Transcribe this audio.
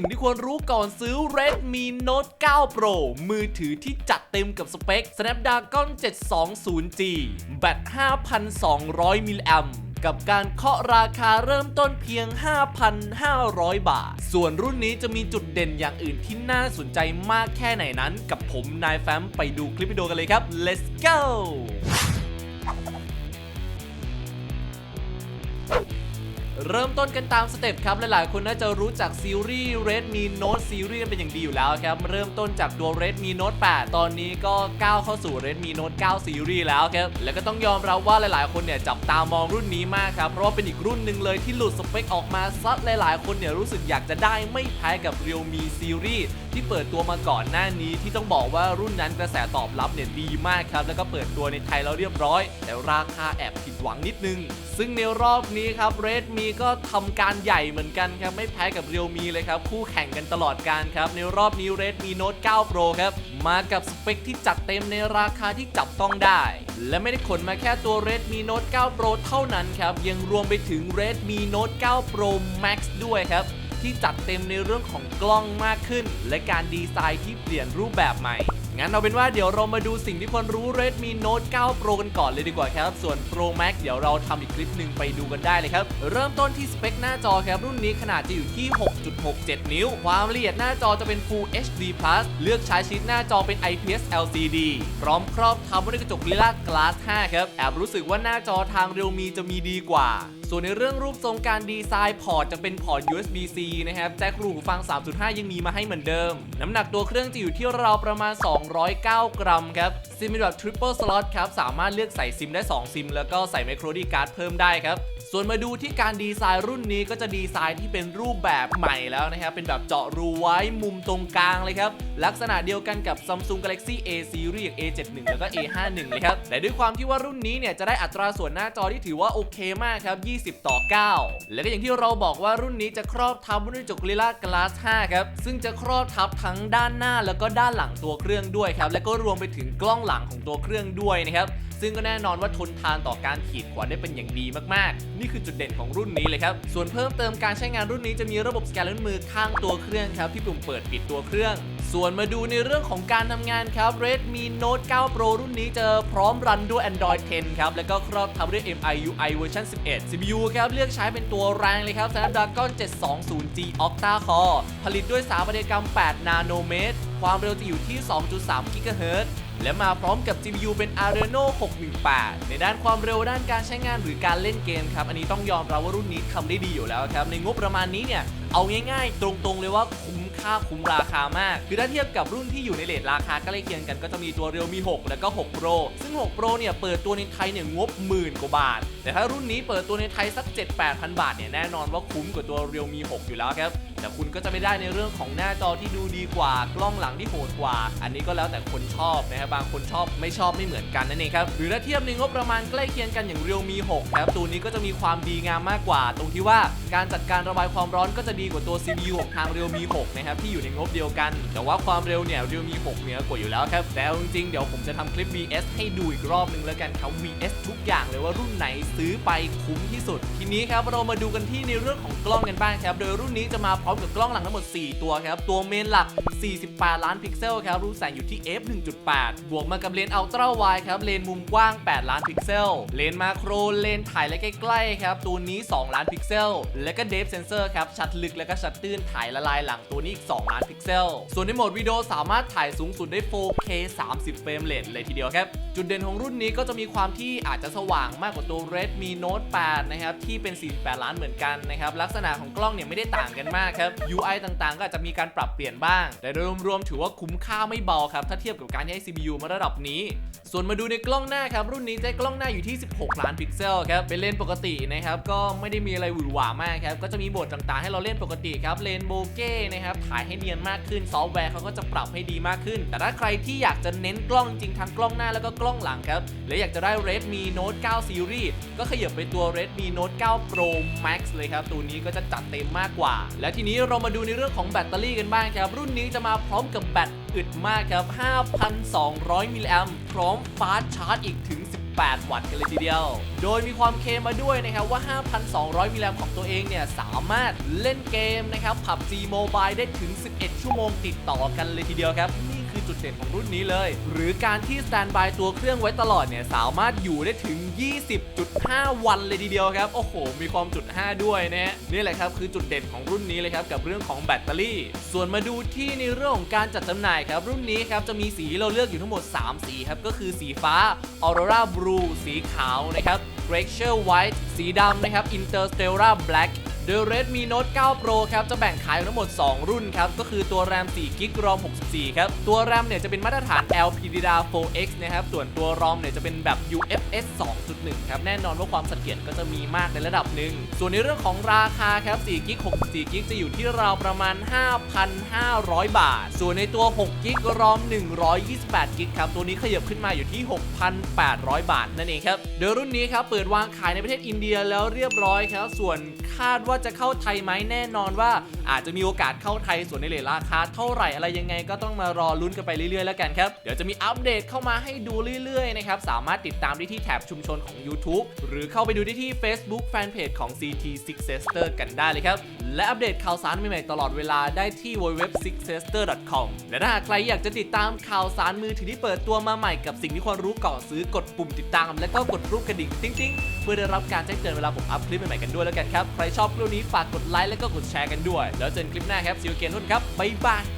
สิ่งที่ควรรู้ก่อนซื้อ Redmi Note 9 Pro มือถือที่จัดเต็มกับสเปค Snapdragon 720G แบต 5,200 มิลลิแอมกับการเคาะราคาเริ่มต้นเพียง 5,500 บาท ส่วนรุ่นนี้จะมีจุดเด่นอย่างอื่นที่น่าสนใจมากแค่ไหนนั้น กับผมนายแฟ้มไปดูคลิปวิดีโอกันเลยครับ let's go เริ่มต้นกันตามสเต็ปครับ หลายๆ คนน่าจะรู้จักซีรีส์ Redmi Note Series กันเป็นอย่างดีอยู่แล้วครับ เริ่มต้นจากตัว Redmi Note 8 ตอนนี้ก็ก้าวเข้าสู่ Redmi Note 9 Series แล้วครับ แล้วก็ต้องยอมรับว่าหลายๆ คนเนี่ยจับตามองรุ่นนี้มากครับ เพราะว่าเป็นอีกรุ่นหนึ่งเลยที่หลุดสเปคออกมาซัดหลาย ๆ คนเนี่ยรู้สึกอยากจะได้ไม่แพ้กับ Realme Series ที่เปิดตัวมาก่อนหน้านี้ที่ต้องบอกว่ารุ่นนั้นกระแสตอบรับเนี่ยดีมากครับ แล้วก็เปิดตัวในไทยแล้วเรียบร้อย แต่ราคาแอบผิดหวังนิดนึง ซึ่งในรอบนี้ครับ Redmi ก็ทำการใหญ่เหมือนกันครับ ไม่แพ้กับ Realme เลยครับ คู่แข่งกันตลอดการครับ ในรอบนี้ Redmi Note 9 Pro ครับ มากับสเปคที่จัดเต็มในราคาที่จับต้องได้ และไม่ได้ขนมาแค่ตัว Redmi Note 9 Pro เท่านั้นครับ ยังรวมไปถึง Redmi Note 9 Pro Max ด้วยครับที่จัดเต็มในเรื่องของกล้องมากขึ้น และการดีไซน์ที่เปลี่ยนรูปแบบใหม่ งั้นเอาเป็นว่าเดี๋ยวเรามาดูสิ่งที่คนรู้ Redmi Note 9 Pro กันก่อนเลยดีกว่าครับ ส่วน Pro Max เดี๋ยวเราทำอีกคลิปหนึ่งไปดูกันได้เลยครับ เริ่มต้นที่สเปคหน้าจอครับรุ่นนี้ขนาดจะอยู่ที่ 6.67 นิ้ว ความละเอียดหน้าจอจะเป็น Full HD Plus เลือกใช้ชิ้นหน้าจอเป็น IPS LCD พร้อมครอบทับด้วยกระจก Gorilla Glass 5 ครับ แอบรู้สึกว่าหน้าจอทาง Realme จะมีดีกว่า ส่วนในเรื่องรูปทรงการดีไซน์พอร์ตจะเป็นพอร์ต USB-C นะครับแจ็ครูหูฟัง 3.5 ยังมีมาให้เหมือนเดิม น้ำหนักตัวเครื่องจะอยู่ที่ราวประมาณ 209 กรัมครับซิมแบบ Triple Slot ครับสามารถเลือกใส่ซิมได้ 2 ซิม แล้วก็ใส่ Micro SD Card เพิ่มได้ครับ ส่วนมาดูที่การดีไซน์รุ่นนี้ก็จะดีไซน์ที่เป็นรูปแบบใหม่แล้วนะครับ เป็นแบบเจาะรูไว้มุมตรงกลางเลยครับ ลักษณะเดียวกันกับ Samsung Galaxy A Series อย่าง A71 แล้วก็ A51 เลยครับ แต่ด้วยความที่ว่ารุ่นนี้เนี่ยจะได้อัตราส่วนหน้าจอที่ถือว่าโอเคมากครับ 20 ต่อ 9 และก็อย่างที่เราบอกว่ารุ่นนี้จะครอบทับด้วยกระจก Gorilla Glass 5 ครับ ซึ่งจะครอบทับทั้งด้านหน้าแล้วก็ด้านหลังตัวเครื่องด้วยครับ และก็รวมไปถึงกล้องหลังของตัวเครื่องด้วยนะครับ ซึ่งก็แน่นอนว่าทนทานต่อการขีดขวาได้เป็นอย่างดีมากๆ นี่คือจุดเด่นของรุ่นนี้เลยครับ ส่วนเพิ่มเติมการใช้งานรุ่นนี้จะมีระบบสแกนลวมือข้างตัวเครื่องครับที่ปุ่มเปิดปิดตัวเครื่อง ส่วนมาดูในเรื่องของการทำงานครับ Redmi Note 9 Pro รุ่นนี้จะพร้อมรันด้วย Android 10 ครับ แล้วก็ครอบทับด้วย MIUI เวอร์ชัน11 CPU ครับ เลือกใช้เป็นตัวแรงเลยครับ Snapdragon 720G Octa Core ผลิตด้วยสถาปัตยกรรม 8 นาโนเมตร ความเร็วจะอยู่ที่ 2.3 GHz และมาพร้อมกับ GPU เป็น Adreno 618 ในด้านความเร็วด้านการใช้งานหรือการเล่นเกมครับ อันนี้ต้องยอมรับว่ารุ่นนี้ทำได้ดีอยู่แล้วครับ ในงบประมาณนี้เนี่ย เอาง่ายๆ ตรงๆเลยว่าคุ้มค่าคุ้มราคามาก คือถ้าเทียบกับรุ่นที่อยู่ในเลทราคาใกล้เคียงกันก็จะมีตัว Realme 6แล้วก็ 6 Pro ซึ่ง 6 Pro เนี่ยเปิดตัวในไทยเนี่ยงบหมื่นกว่าบาท แต่ถ้ารุ่นนี้เปิดตัวในไทยสัก 7-8พันบาทเนี่ยแน่นอนว่าคุ้มกว่าตัว Realme 6อยู่แล้วครับแต่คุณก็จะไม่ได้ในเรื่องของหน้าจอที่ดูดีกว่ากล้องหลังที่โหดกว่า อันนี้ก็แล้วแต่คนชอบนะครับบางคนชอบไม่ชอบไม่เหมือนกันนั่นเองครับหรือถ้าเทียบในงบประมาณใกล้เคียงกันอย่าง Realme 6ครับตัวนี้ก็จะมีความดีงามมากกว่า ตรงที่ว่าการจัดการระบายความร้อนก็จะดีกว่าตัว CPU ของทาง Realme 6นะครับที่อยู่ในงบเดียวกัน แต่ว่าความเร็วเนี่ย Realme 6เหนือกว่าอยู่แล้วครับแต่จริงๆเดี๋ยวผมจะทำคลิป VS ให้ดูอีกรอบหนึงแล้วกันครับ VS ทุกอย่างเลยว่ารุ่นไหนซื้อไปคุ้มที่สุด ทีนี้ครับเรามาดูกันที่ในเรื่องของกล้องกันบ้างครับ โดยรุ่นนี้จะมาพร้อมกับกล้องหลังทั้งหมด 4 ตัวครับ ตัวเมนหลัก 48 ล้านพิกเซลครับ รูแสงอยู่ที่ f 1.8 บวกมากับเลนส์อัลตร้าไวครับ เลนส์มุมกว้าง 8 ล้านพิกเซล เลนส์มาโคร เลนส์ถ่ายและใกล้ๆครับ ตัวนี้ 2 ล้านพิกเซล และก็เดฟเซนเซอร์ครับ ชัดลึกและก็ชัดตื้นถ่ายละลายหลังตัวนี้อีก 2 ล้านพิกเซล ส่วนในโหมดวิดีโอสามารถถ่ายสูงสุดได้ 4K 30 เฟรมเรทเลยทีเดียวครับ จุดเด่นของรุ่นนี้ก็จะมีความที่อาจจะสว่างมากกว่าตัว Redmi Note 8 นะครับ ที่เป็น 48 ล้านเหมือนกันนะครับ ลักษณะของกล้องเนี่ยไม่ได้ต่างกันมากครับ UI ต่างๆ ก็อาจจะมีการปรับเปลี่ยนบ้าง แต่โดยรวมๆถือว่าคุ้มค่าไม่เบาครับ ถ้าเทียบกับการใช้ CPU มาระดับนี้ ส่วนมาดูในกล้องหน้าครับ รุ่นนี้ใช้กล้องหน้าอยู่ที่ 16 ล้านพิกเซลครับ เป็นเลนส์ปกตินะครับ ก็ไม่ได้มีอะไรหวือหวามากครับ ก็จะมีโหมดต่างๆ ให้เราเล่นปกติครับ เลนโบเก้นะครับ ถ่ายให้เนียนมากขึ้น ซอฟต์แวร์เขาก็จะปรับให้ดีมากขึ้น แต่ถ้าใครที่อยากจะเน้นกล้องจริงทั้งกล้องหน้าแล้วก็กล้องหลังครับ และอยากจะได้ Redmi Note 9 Series ก็ขยับไปตัว Redmi Note 9 Pro Max เลยครับ ตัวนี้ก็จะจัดเต็มมากกว่า และทีนี้เรามาดูในเรื่องของแบตเตอรี่กันบ้างครับ รุ่นนี้จะมาพร้อมกับแบตอึดมากครับ 5,200 มิลลิแอมพร้อมฟาสต์ชาร์จอีกถึง18วัตต์กันเลยทีเดียว โดยมีความเคลมมาด้วยนะครับว่า 5,200 มิลลิแอมของตัวเองเนี่ย สามารถเล่นเกมนะครับผับ G Mobile ได้ถึง 11 ชั่วโมงติดต่อกันเลยทีเดียวครับ จุดเด่นของรุ่นนี้เลย หรือการที่สแตนบายตัวเครื่องไว้ตลอดเนี่ยสามารถอยู่ได้ถึง 20.5 วันเลยทีเดียวครับ โอ้โห มีความจุด 5 ด้วยนะฮะนี่แหละครับคือจุดเด่นของรุ่นนี้เลยครับกับเรื่องของแบตเตอรี่ ส่วนมาดูที่ในเรื่องของการจัดจำหน่ายครับรุ่นนี้ครับจะมีสีเราเลือกอยู่ทั้งหมด 3 สีครับก็คือสีฟ้า Aurora Blue สีขาวนะครับ Glacier White สีดำนะครับ Interstellar Black โดย Redmi Note 9 Pro ครับจะแบ่งขายทั้งหมด 2 รุ่นครับ ก็คือตัว RAM 4 g b ROM 64 ครับ ตัว RAM เนี่ยจะเป็นมาตรฐาน LPDDR 4X นะครับ ส่วนตัว ROM เนี่ยจะเป็นแบบ UFS 2.1 ครับ แน่นอนว่าความเสถียรก็จะมีมากในระดับหนึ่ง ส่วนในเรื่องของราคาครับ4 g b 64 g b จะอยู่ที่ราวประมาณ 5,500 บาท ส่วนในตัว 6 g b ROM 128 g b ครับตัวนี้ขยับขึ้นมาอยู่ที่ 6,800 บาทนั่นเองครับ โดยรุ่นนี้ครับเปิดวางขายในประเทศอินเดียแล้วเรียบร้อยครับ ส่วน คาดว่าจะเข้าไทยไหมแน่นอนว่า อาจจะมีโอกาสเข้าไทยส่วนในเลทราคาเท่าไหร่อะไรยังไงก็ต้องมารอลุ้นกันไปเรื่อยๆแล้วกันครับ เดี๋ยวจะมีอัปเดตเข้ามาให้ดูเรื่อยๆนะครับสามารถติดตามได้ที่แท็บชุมชนของ YouTube หรือเข้าไปดูได้ที่ Facebook Fanpage ของ CT Six Sister กันได้เลยครับ และอัปเดตข่าวสารใหม่ๆตลอดเวลาได้ที่ www.sixsister.com และถ้าใครอยากจะติดตามข่าวสารมือถือที่เปิดตัวมาใหม่กับสิ่งที่ควรรู้ก่อนซื้อกดปุ่มติดตาม และก็กดรูปกระดิ่งติ๊งๆเพื่อได้รับการแจ้งเตือนเวลาผมอัพคลิปใหม่ๆกันด้วยแล้วกันครับใครชอบคลิปนี้ฝากกดไลค์และก็กดแชร์กันด้วย แล้วเจอกันคลิปหน้าครับซิวเกนทุนครับบ๊ายบาย